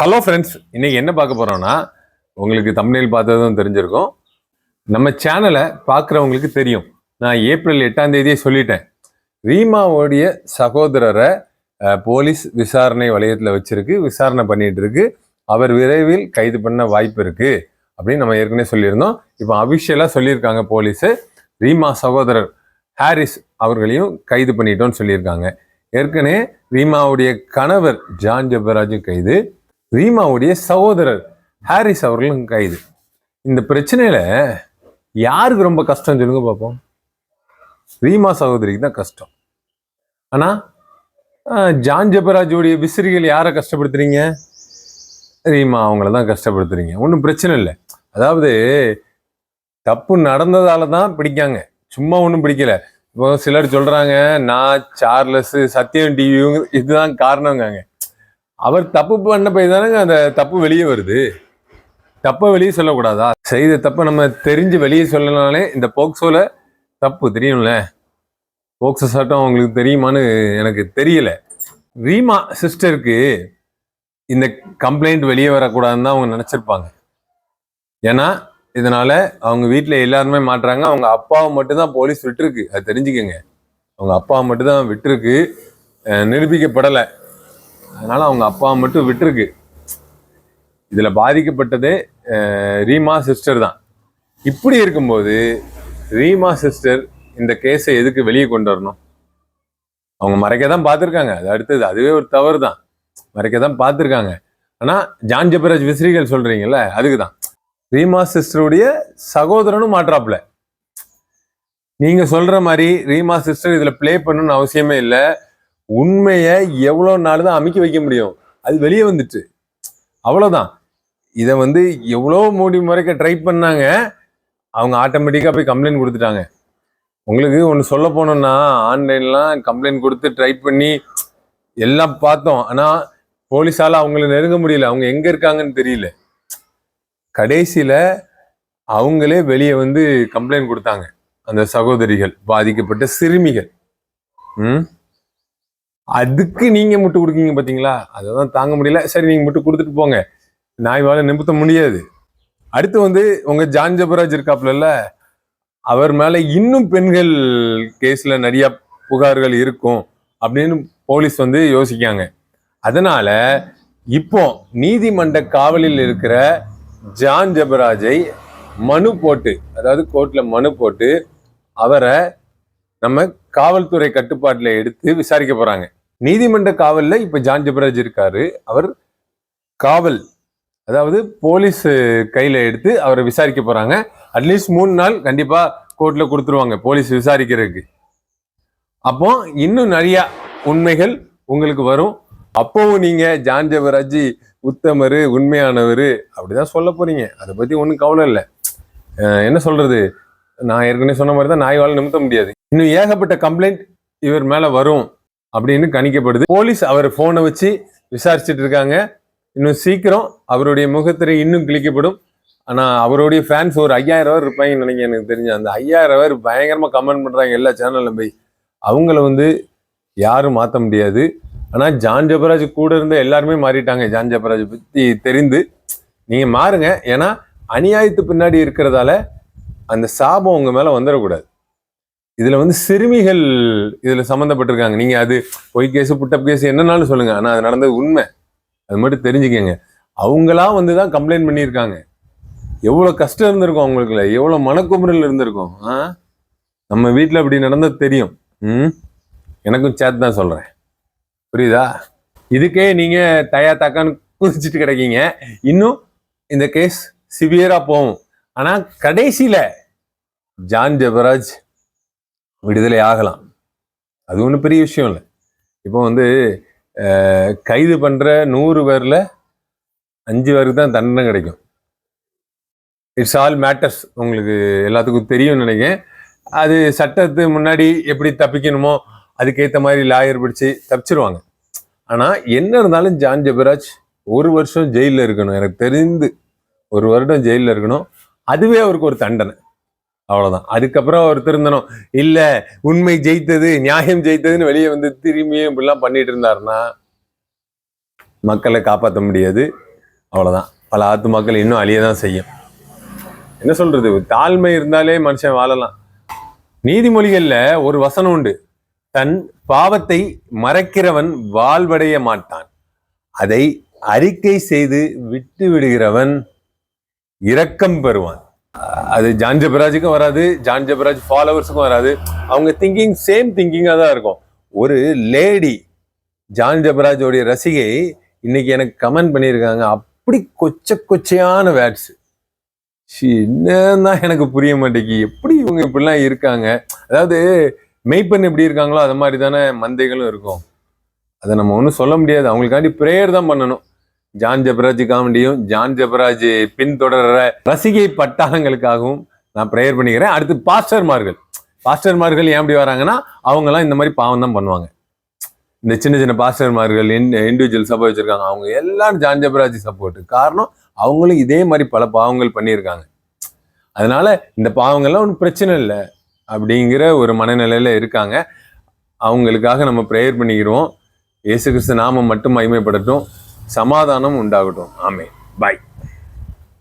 Hello friends இன்றைக்கி என்ன பார்க்க போகிறோன்னா உங்களுக்கு தமிழில் பார்த்ததும் தெரிஞ்சிருக்கும். நம்ம சேனலை பார்க்குறவங்களுக்கு தெரியும். நான் ஏப்ரல் எட்டாம் தேதியே சொல்லிட்டேன். ரீமாவோடைய சகோதரரை போலீஸ் விசாரணை வளையத்தில் வச்சுருக்கு விசாரணை பண்ணிகிட்டு இருக்கு. அவர் விரைவில் கைது பண்ண வாய்ப்பு இருக்குது அப்படின்னு நம்ம ஏற்கனவே சொல்லியிருந்தோம். இப்போ அபிஷியலாக சொல்லியிருக்காங்க போலீஸு. ரீமா சகோதரர் ஹாரிஸ் அவர்களையும் கைது பண்ணிட்டோம்னு சொல்லியிருக்காங்க. ஏற்கனவே ரீமாவுடைய கணவர் ஜான் ஜெபராஜும் கைது. ரீமாவுடைய சகோதரர் ஹாரிஸ் அவர்களும் கைது. இந்த பிரச்சனையில யாருக்கு ரொம்ப கஷ்டம் சொல்லுங்க பார்ப்போம். ரீமா சகோதரிக்கு தான் கஷ்டம். ஆனால் ஜான் ஜபராஜோடைய விசிறிகள் யாரை கஷ்டப்படுத்துறீங்க? ரீமா அவங்கள தான் கஷ்டப்படுத்துறீங்க. ஒன்றும் பிரச்சனை இல்லை. அதாவது தப்பு நடந்ததால தான் பிடிக்காங்க. சும்மா ஒன்றும் பிடிக்கல. இப்போ சிலர் சொல்கிறாங்க நான் சார்லஸ் சத்யம் டிவி இதுதான் காரணங்காங்க அவர் தப்பு பண்ண போய் தானங்க அந்த தப்பு வெளியே வருது. தப்பை வெளியே சொல்லக்கூடாதா? செய்த தப்பை நம்ம தெரிஞ்சு வெளியே சொல்லனாலே இந்த போக்சோவில் தப்பு தெரியும்ல. போக்சோ சட்டம் அவங்களுக்கு தெரியுமான்னு எனக்கு தெரியல. ரீமா சிஸ்டருக்கு இந்த கம்ப்ளைண்ட் வெளியே வரக்கூடாதுன்னு தான் அவங்க நினச்சிருப்பாங்க. ஏன்னா இதனால் அவங்க வீட்டில் எல்லாருமே மாட்டுறாங்க. அவங்க அப்பாவை மட்டும்தான் போலீஸ் விட்டுருக்கு. அது தெரிஞ்சுக்கோங்க. அவங்க அப்பாவை மட்டும்தான் விட்டுருக்கு. நிரூபிக்கப்படலை. அதனால அவங்க அப்பா மட்டும் விட்டுருக்கு. இதில் பாதிக்கப்பட்டதே அஹ் ரீமா சிஸ்டர் தான். இப்படி இருக்கும்போது ரீமா சிஸ்டர் இந்த கேஸை எதுக்கு வெளியே கொண்டு வரணும்? அவங்க மறைக்க தான் பார்த்துருக்காங்க. அது அடுத்தது அதுவே ஒரு தவறு தான். மறைக்க தான் பார்த்துருக்காங்க. ஆனால் ஜான் ஜபராஜ் விசிறிகள் சொல்றீங்கல்ல அதுக்கு தான். ரீமா சிஸ்டருடைய சகோதரனும் மாற்றாப்புல. நீங்க சொல்ற மாதிரி ரீமா சிஸ்டர் இதுல ப்ளே பண்ணணும்னு அவசியமே இல்லை. உண்மையை எவ்வளோ நாள் தான் அமைக்க வைக்க முடியும்? அது வெளியே வந்துட்டு. அவ்வளோதான் இதை வந்து எவ்வளோ மூடி முறைக்க ட்ரை பண்ணாங்க அவங்க ஆட்டோமேட்டிக்காக போய் கம்ப்ளைண்ட் கொடுத்துட்டாங்க. உங்களுக்கு ஒன்று சொல்ல போனோம்னா ஆன்லைன்லாம் கம்ப்ளைண்ட் கொடுத்து ட்ரை பண்ணி எல்லாம் பார்த்தோம். ஆனால் போலீஸால் அவங்கள நெருங்க முடியல. அவங்க எங்கே இருக்காங்கன்னு தெரியல. கடைசியில் அவங்களே வெளியே வந்து கம்ப்ளைண்ட் கொடுத்தாங்க. அந்த சகோதரிகள் பாதிக்கப்பட்ட சிறுமிகள். ம்? அதுக்கு நீங்க முட்டு கொடுக்கீங்க பாத்தீங்களா? அதை தான் தாங்க முடியல. சரி நீங்க முட்டு கொடுத்துட்டு போங்க. நாய் வாழ நிமித்த முடியாது. அடுத்து வந்து உங்க ஜான் ஜபராஜ் இருக்காப்புல அவர் மேல இன்னும் பெண்கள் கேஸ்ல நிறைய புகார்கள் இருக்கும் அப்படின்னு போலீஸ் வந்து யோசிக்காங்க. அதனால இப்போ நீதிமன்ற காவலில் இருக்கிற ஜான் ஜபராஜை மனு போட்டு அதாவது கோர்ட்ல மனு போட்டு அவரை நம்ம காவல்துறை கட்டுப்பாட்டில் எடுத்து விசாரிக்க போறாங்க. நீதிமன்ற காவலில் இப்போ ஜான் ஜபராஜ் இருக்காரு. அவர் காவல் அதாவது போலீஸ் கையில் எடுத்து அவரை விசாரிக்க போகிறாங்க அட்லீஸ்ட் மூணு நாள் கண்டிப்பாக கோர்ட்டில் கொடுத்துருவாங்க போலீஸ் விசாரிக்கிறதுக்கு. அப்போ இன்னும் நிறையா உண்மைகள் உங்களுக்கு வரும். அப்போவும் நீங்கள் ஜான் ஜபராஜ் உத்தமர் உண்மையானவர் அப்படிதான் சொல்ல போகிறீங்க அதை பற்றி ஒன்றும் கவலை இல்லை. என்ன சொல்கிறது நான் ஏற்கனவே சொன்ன மாதிரி தான் நாய் வாழ நிமித்த முடியாது. இன்னும் ஏகப்பட்ட கம்ப்ளைண்ட் இவர் மேலே வரும். அப்படின்னு கணிக்கப்படுது. போலீஸ் அவர் போனை வச்சு விசாரிச்சுட்டு இருக்காங்க. இன்னும் சீக்கிரம் அவருடைய முகத்திரை இன்னும் கிழிக்கப்படும். ஆனால் அவருடைய ஃபேன்ஸ் ஒரு ஐயாயிரம் பேர் இருப்பாங்கன்னு நினைக்கிறேன். எனக்கு தெரிஞ்ச அந்த ஐயாயிரம் பேர் பயங்கரமாக கமெண்ட் பண்ணுறாங்க எல்லா சேனலும் போய். அவங்கள வந்து யாரும் மாற்ற முடியாது. ஆனால் ஜான் ஜபராஜ் கூட இருந்த எல்லாருமே மாறிட்டாங்க. ஜான் ஜபராஜ் பற்றி தெரிந்து நீங்கள் மாறுங்க. ஏன்னா அநியாயத்து பின்னாடி இருக்கிறதால அந்த சாபம் உங்கள் மேலே வந்துடக்கூடாது. இதுல வந்து சிறுமிகள் இதுல சம்மந்தப்பட்டிருக்காங்க நீங்க அது பொய் கேஸ் புட்டப் கேஸ் என்னன்னாலும் சொல்லுங்க. ஆனா அது நடந்தது உண்மை. அது மட்டும் தெரிஞ்சுக்கங்க. அவங்களா வந்து தான் கம்ப்ளைண்ட் பண்ணியிருக்காங்க. எவ்வளோ கஷ்டம் இருந்திருக்கும் அவங்களுக்குள்ள எவ்வளோ மனக்குமுறல் இருந்திருக்கும். ஆ? நம்ம வீட்டில் அப்படி நடந்தது தெரியும். ம்? எனக்கும் சேர்த்து தான் சொல்கிறேன் புரியுதா? இதுக்கே நீங்கள் தயா தக்கான்னு குதிச்சிட்டு கிடைக்கீங்க. இன்னும் இந்த கேஸ் சிவியராக போகும். ஆனால் கடைசியில் ஜான் ஜெபராஜ் விடுதலை ஆகலாம். அது ஒன்றும் பெரிய விஷயம் இல்லை. இப்போ வந்து கைது பண்ணுற நூறு பேரில் அஞ்சு பேருக்கு தான் தண்டனை கிடைக்கும். இட்ஸ் ஆல் மேட்டர்ஸ் உங்களுக்கு எல்லாத்துக்கும் தெரியும்னு நினைக்கிறேன். அது சட்டத்து முன்னாடி எப்படி தப்பிக்கணுமோ அதுக்கேற்ற மாதிரி லாயர் பிடிச்சு தப்பிச்சிருவாங்க. ஆனால் என்ன இருந்தாலும் ஜான் ஜபராஜ் ஒரு வருஷம் ஜெயிலில் இருக்கணும். எனக்கு தெரிந்து ஒரு வருடம் ஜெயிலில் இருக்கணும். அதுவே அவருக்கு ஒரு தண்டனை. அவ்வளவுதான். அதுக்கப்புறம் அவர் திருந்தணும் இல்ல உண்மை ஜெயித்தது நியாயம் ஜெயித்ததுன்னு வெளியே வந்து திரும்பியும் இப்படிலாம் பண்ணிட்டு இருந்தாருன்னா மக்களை காப்பாற்ற முடியாது. அவ்வளவுதான். பல ஆத்துமாக்கள் இன்னும் அழிய தான் செய்யும். என்ன சொல்றது? தாழ்மை இருந்தாலே மனுஷன் வாழலாம். நீதிமொழிகளில் ஒரு வசனம் உண்டு. தன் பாவத்தை மறைக்கிறவன் வாழ்வடைய மாட்டான். அதை அறிக்கை செய்து விட்டு விடுகிறவன் இரக்கம் பெறுவான். அது ஜான் ஜபராஜுக்கும் வராது ஜான் ஜபராஜ் ஃபாலோவர்ஸுக்கும் வராது. அவங்க திங்கிங் சேம் திங்கிங்காக தான் இருக்கும். ஒரு லேடி ஜான் ஜபராஜோடைய ரசிகை இன்னைக்கு எனக்கு கமெண்ட் பண்ணியிருக்காங்க. அப்படி கொச்ச கொச்சையான வேர்ட்ஸ் என்னன்னா எனக்கு புரிய மாட்டேங்கி. எப்படி இவங்க இப்படிலாம் இருக்காங்க? அதாவது மெய்ப்பெண் எப்படி இருக்காங்களோ அது மாதிரி தானே மந்தைகளும் இருக்கும். அதை நம்ம ஒன்றும் சொல்ல முடியாது. அவங்களுக்காண்டி ப்ரேயர் தான் பண்ணணும். ஜான் ஜபராஜ் காமெடியும் ஜான் ஜபராஜ் பின்தொடர்ற ரசிகை பட்டாளங்களுக்காகவும் நான் ப்ரேயர் பண்ணிக்கிறேன். அடுத்து பாஸ்டர்மார்கள் பாஸ்டர்மார்கள் ஏன் அப்படி வராங்கன்னா அவங்கெல்லாம் இந்த மாதிரி பாவம் தான் பண்ணுவாங்க. இந்த சின்ன சின்ன பாஸ்டர்மார்கள் இண்டிவிஜுவல் சப்போர்ட் வச்சுருக்காங்க. அவங்க எல்லாரும் ஜான் ஜபராஜ் சப்போர்ட் காரணம் அவங்களும் இதே மாதிரி பல பாவங்கள் பண்ணியிருக்காங்க. அதனால இந்த பாவங்கள்லாம் ஒன்றும் பிரச்சனை இல்லை அப்படிங்கிற ஒரு மனநிலையில் இருக்காங்க. அவங்களுக்காக நம்ம ப்ரேயர் பண்ணிக்கிறோம். இயேசு கிறிஸ்து நாமம் மட்டும் மகிமைப்படட்டும் சமாதானம் உண்டாகட்டும். ஆமே பாய்